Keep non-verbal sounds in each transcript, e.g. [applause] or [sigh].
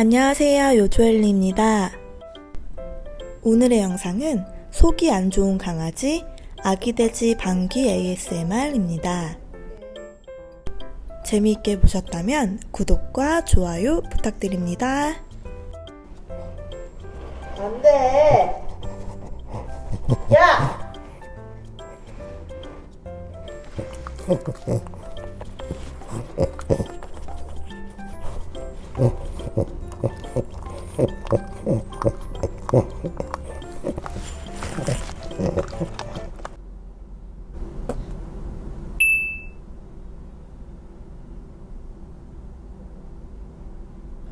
안녕하세요. 요조엘리입니다. 오늘의 영상은 속이 안 좋은 강아지 아기돼지 방귀 ASMR입니다. 재미있게 보셨다면 구독과 좋아요 부탁드립니다. 안 돼. 야! [laughs] 안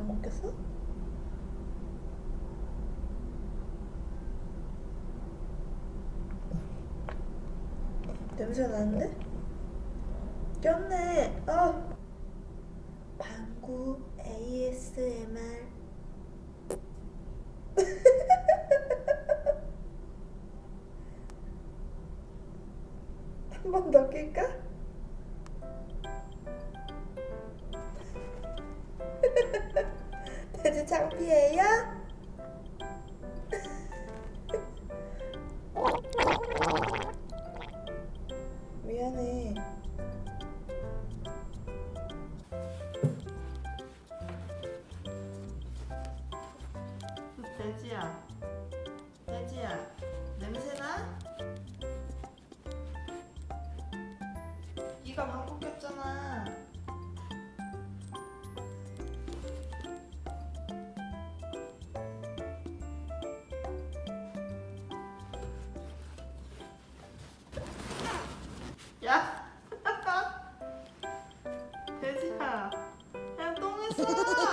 먹겠어? 냄새 나는데? 꼈네. 아. 방구 ASMR. 한 번 더 낄까? [laughs] 돼지 창피해요? [laughs] 미안해. 돼지야, 방구 꼈잖아. 야, [laughs] 돼지야, 야 똥했어.